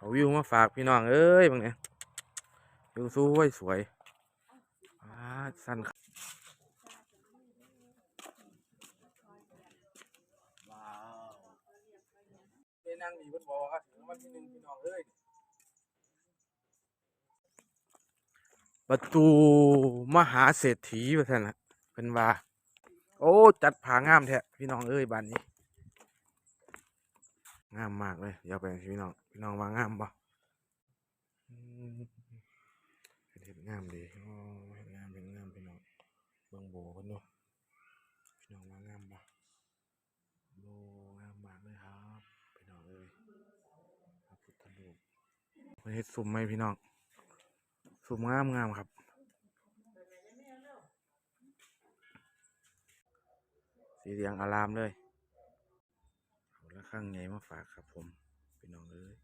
เอาวิวมาฝากพี่น้องเอ้ยบางเนี่ยวิวสวยสวยอ่าสั้นครับว้าวเอ้ยนั่งดีเพิ่นบอกว่าถึงวันที่หนึ่งพี่น้องเอ้ยประตูมหาเศรษฐีว่าท่านน่ะเป็นว่า โอ้ จัดผางามแท้พี่น้องเอ้ยบ้านนี้ งามมากเลยเดี๋ยวไปพี่น้องพี่น้องว่างามปะเป็นเห็ดงามดีโอ้เห็ดงามเป็นงามพี่น้องเบิ่งโบกันดูพี่น้องว่างามปะโบงามมากเลยครับพี่น้องเอ้ยพระพุทธรูปเพิ่นเฮ็ดสุ่มไหมพี่น้องสุ่มงามงามครับสีเหลืองอารามเลย ข้างไงมาฝากครับผมพี่น้องเอ้ย